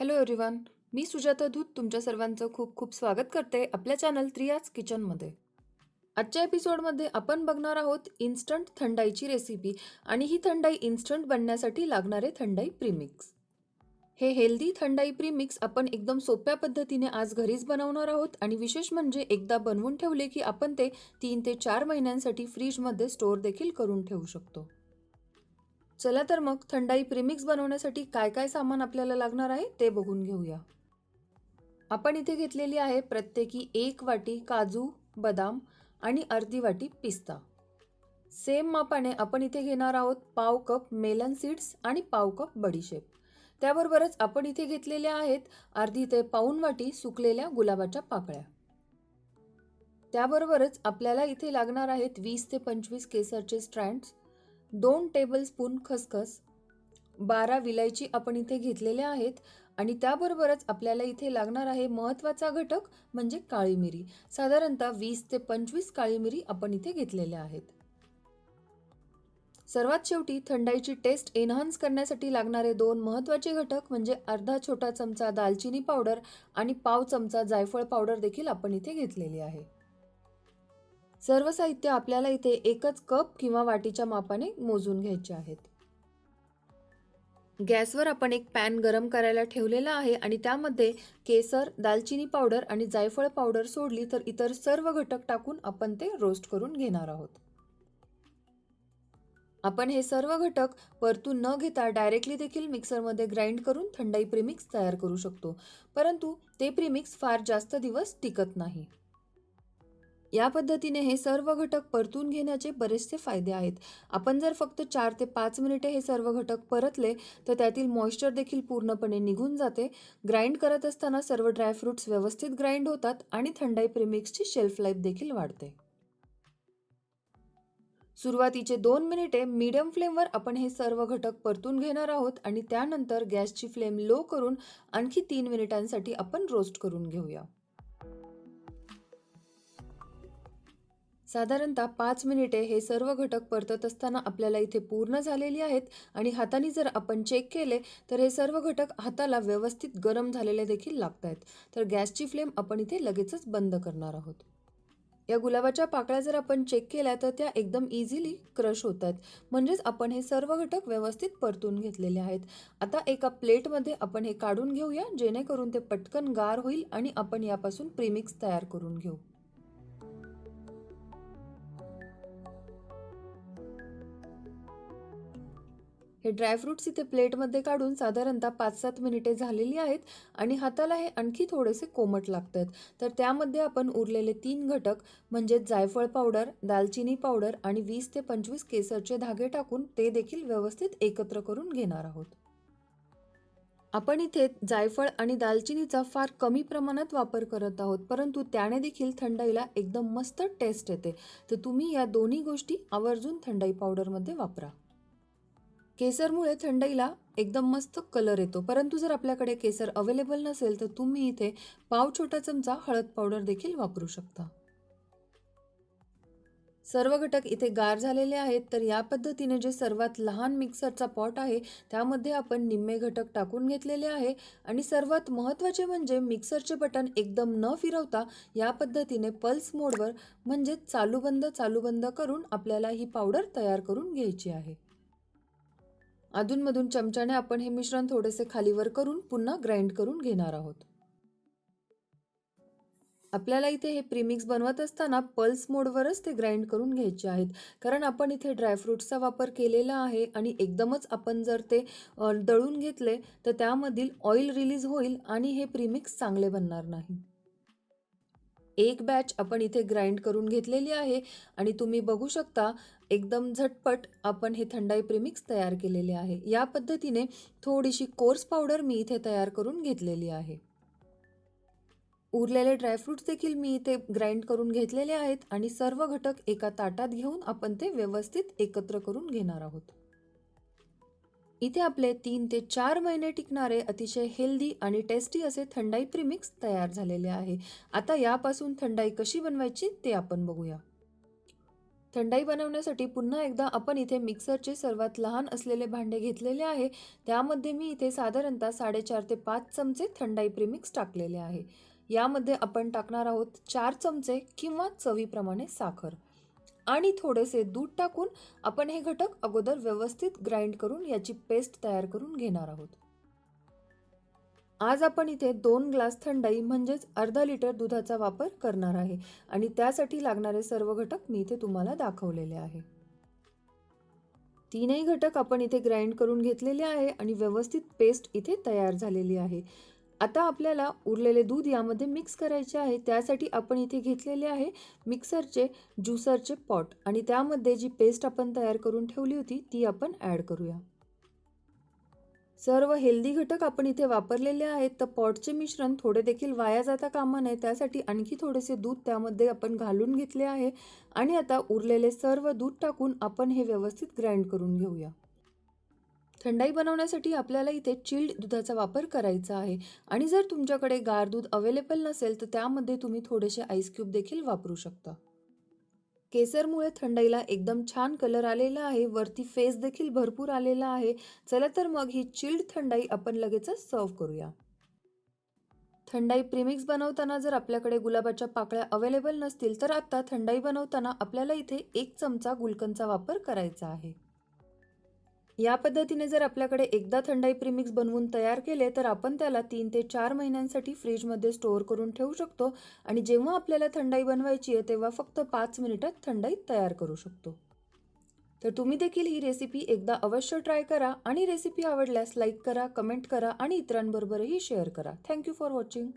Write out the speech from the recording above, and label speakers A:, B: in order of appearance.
A: Hello everyone मी सुजाता धूत तुमच्या सर्वांचं खूप खूप स्वागत करते आपल्या चॅनल त्रियाज किचनमध्ये आजच्या एपिसोडमध्ये आपण बघणार आहोत इन्स्टंट थंडाईची रेसिपी आणि ही थंडाई इन्स्टंट बनण्यासाठी लागणारे थंडाई प्रीमिक्स हे हेल्दी थंडाई प्रीमिक्स आपण एकदम सोप्या पद्धतीने आज घरीच बनवणार आहोत आणि विशेष म्हणजे एकदा बनवून ठेवले की आपण ते तीन ते चार महिन्यांसाठी फ्रीजमध्ये स्टोअर देखील करून ठेवू शकतो. चला तर मग थंडाई प्रीमिक्स बनवण्यासाठी काय काय सामान आपल्याला लागणार आहे ते बघून घेऊया. आपण इथे घेतलेली आहे प्रत्येकी एक वाटी काजू बदाम आणि अर्धी वाटी पिस्ता. सेम मापाने आपण इथे घेणार आहोत पाव कप मेलन सीड्स आणि पाव कप बडीशेप त्याबरोबरच आपण इथे घेतलेल्या आहेत अर्धी ते पाऊन वाटी सुकलेल्या गुलाबाच्या पाकळ्या. त्याबरोबरच आपल्याला इथे लागणार आहेत वीस ते पंचवीस केसरचे स्ट्रँड्स दोन टेबलस्पून खसखस बारा विलायची आपण इथे घेतलेल्या आहेत आणि त्याबरोबरच आपल्याला इथे लागणार आहे महत्त्वाचा घटक म्हणजे काळी मिरी साधारणतः वीस ते पंचवीस काळी मिरी आपण इथे घेतलेल्या आहेत. सर्वात शेवटी थंडाईची टेस्ट एनहान्स करण्यासाठी लागणारे दोन महत्त्वाचे घटक म्हणजे अर्धा छोटा चमचा दालचिनी पावडर आणि पाव चमचा जायफळ पावडर देखील आपण इथे घेतलेली आहे. सर्व साहित्य आपल्याला इथे एकच कप किंवा वाटीच्या मापाने मोजून घ्यायचे आहेत. गॅसवर आपण एक पॅन गरम करायला ठेवलेला आहे आणि त्यामध्ये केसर दालचिनी पावडर आणि जायफळ पावडर सोडली तर इतर सर्व घटक टाकून आपण ते रोस्ट करून घेणार आहोत. आपण हे सर्व घटक परतून न घेता डायरेक्टली देखील मिक्सरमध्ये ग्राइंड करून थंडाई प्रिमिक्स तयार करू शकतो परंतु ते प्रिमिक्स फार जास्त दिवस टिकत नाही. या पद्धतीने हे सर्व घटक परतून घेण्याचे बरेचसे फायदे आहेत. आपण जर फक्त चार ते पाच मिनिटे हे सर्व घटक परतले तर त्यातील मॉइश्चर देखील पूर्णपणे निघून जाते. ग्राइंड करत असताना सर्व ड्रायफ्रुट्स व्यवस्थित ग्राइंड होतात आणि थंडाई प्रीमिक्सची शेल्फ लाईफ देखील वाढते. सुरुवातीचे दोन मिनिटे मीडियम फ्लेमवर आपण हे सर्व घटक परतून घेणार आहोत आणि त्यानंतर गॅसची फ्लेम लो करून आणखी तीन मिनिटांसाठी आपण रोस्ट करून घेऊया. साधारणतः पाच मिनिटे हे सर्व घटक परतत असताना आपल्याला इथे पूर्ण झालेली आहेत आणि हाताने जर आपण चेक केले तर हे सर्व घटक हाताला व्यवस्थित गरम झालेले देखील लागत आहेत तर गॅसची फ्लेम आपण इथे लगेचच बंद करणार आहोत. या गुलाबाच्या पाकळ्या जर आपण चेक केल्या तर त्या एकदम इझिली क्रश होत आहेत म्हणजेच आपण हे सर्व घटक व्यवस्थित परतून घेतलेले आहेत. आता एका प्लेटमध्ये आपण हे काढून घेऊया जेणेकरून ते पटकन गार होईल आणि आपण यापासून प्रीमिक्स तयार करून घेऊ. हे ड्रायफ्रुट्स इथे प्लेटमध्ये काढून साधारणतः पाच सात मिनिटे झालेली आहेत आणि हाताला हे आणखी थोडेसे कोमट लागतात. तर त्यामध्ये आपण उरलेले तीन घटक म्हणजे जायफळ पावडर दालचिनी पावडर आणि वीस ते पंचवीस केसरचे धागे टाकून ते देखील व्यवस्थित एकत्र करून घेणार आहोत. आपण इथे जायफळ आणि दालचिनीचा फार कमी प्रमाणात वापर करत आहोत परंतु त्याने देखील थंडाईला एकदम मस्त टेस्ट येते. तर तुम्ही या दोन्ही गोष्टी आवर्जून थंडाई पावडरमध्ये वापरा. केसरमुळे थंडाईला एकदम मस्त कलर येतो. परंतु जर आपल्याकडे केसर अवेलेबल नसेल तर तुम्ही इथे पाव छोटा चमचा हळद पावडर देखील वापरू शकता. सर्व घटक इथे गार झालेले आहेत तर या पद्धतीने जे सर्वात लहान मिक्सरचा पॉट आहे त्यामध्ये आपण निम्मे घटक टाकून घेतलेले आहे. आणि सर्वात महत्त्वाचे म्हणजे मिक्सरचे बटन एकदम न फिरवता या पद्धतीने पल्स मोडवर म्हणजे चालू बंद चालू बंद करून आपल्याला ही पावडर तयार करून घ्यायची आहे. अधूनमधून चमच्याने आपण हे मिश्रण थोडेसे खालीवर करून पुन्हा ग्राइंड करून घेणार आहोत. आपल्याला इथे हे प्रीमिक्स बनवत असताना पल्स मोडवरच ते ग्राइंड करून घ्यायचे आहेत. कारण आपण इथे ड्रायफ्रूट्सचा वापर केलेला आहे आणि एकदमच आपण जर ते दळून घेतले तर त्यामधील ऑइल रिलीज होईल आणि हे प्रीमिक्स चांगले बनणार नाही. एक बॅच आपण इथे ग्राइंड करून घेतलेली आहे. आणि तुम्ही बघू शकता एकदम झटपट आपण हे थंडाई प्रेमिक्स तयार केलेले आहे. या पद्धतीने थोडीशी कोर्स पावडर मी इथे तयार करून घेतलेली आहे. उरलेले ड्रायफ्रूट्स देखील मी इथे ग्राइंड करून घेतलेले आहेत. आणि सर्व घटक एका ताटात घेऊन आपण ते व्यवस्थित एकत्र करून घेणार आहोत. इथे आपले तीन ते चार महिने टिकणारे अतिशय हेल्दी आणि टेस्टी असे थंडाई प्रिमिक्स तयार झालेले आहे. आता यापासून थंडाई कशी बनवायची ते आपण बघूया. थंडाई बनवण्यासाठी पुन्हा एकदा आपण इथे मिक्सरचे सर्वात लहान असलेले भांडे घेतलेले आहे. त्यामध्ये मी इथे साधारणतः साडेचार ते पाच चमचे थंडाई प्रिमिक्स टाकलेले आहे. यामध्ये आपण टाकणार आहोत चार चमचे किंवा चवीप्रमाणे साखर. आणि थोडेसे दूध टाकून आपण हे घटक अगोदर व्यवस्थित ग्राइंड करून याची पेस्ट तयार करून घेणार आहोत. आज आपण इथे दोन ग्लास थंडाई म्हणजेच अर्धा लिटर दुधाचा वापर करणार आहे आणि त्यासाठी लागणारे सर्व घटक मी इथे तुम्हाला दाखवलेले आहे. तीनही घटक आपण इथे ग्राइंड करून घेतलेले आहे आणि व्यवस्थित पेस्ट इथे तयार झालेली आहे. आता आपल्याला उरलेले दूध यामध्ये मिक्स करायचे आहे. त्यासाठी आपण इथे घेतलेले आहे मिक्सरचे ज्युसरचे पॉट आणि त्यामध्ये जी पेस्ट आपण तयार करून ठेवली होती ती आपण ॲड करूया. सर्व हेल्दी घटक आपण इथे वापरलेले आहेत. तर पॉटचे मिश्रण थोडे देखील वाया जाता कामा नये. त्यासाठी आणखी थोडेसे दूध त्यामध्ये आपण घालून घेतले आहे. आणि आता उरलेले सर्व दूध टाकून आपण हे व्यवस्थित ग्राइंड करून घेऊया. थंडाई बनवण्यासाठी आपल्याला इथे चिल्ड दुधाचा वापर करायचा आहे. आणि जर तुमच्याकडे गार दूध अवेलेबल नसेल तर त्यामध्ये तुम्ही थोडेसे आईस क्यूब देखील वापरू शकता. केसरमुळे थंडाईला एकदम छान कलर आलेला आहे. वरती फेस देखील भरपूर आलेला आहे. चला तर मग ही चिल्ड थंडाई आपण लगेचच सर्व करूया. थंडाई प्रीमिक्स बनवताना जर आपल्याकडे गुलाबाच्या पाकळ्या अवेलेबल नसतील तर आता थंडाई बनवताना आपल्याला इथे एक चमचा गुलकंदचा वापर करायचा आहे. या पद्धतीने जर आपल्याकडे एकदा थंडाई प्रीमिक्स बनवून तयार केले तर आपण त्याला तीन ते चार महिन्यांसाठी फ्रीजमध्ये स्टोअर करून ठेवू शकतो. आणि जेव्हा आपल्याला थंडाई बनवायची आहे तेव्हा फक्त पाच मिनिटात थंडाई तयार करू शकतो. तर तुम्ही देखील ही रेसिपी एकदा अवश्य ट्राय करा आणि रेसिपी आवडल्यास लाईक करा कमेंट करा आणि इतरांबरोबरही शेअर करा. Thank you for watching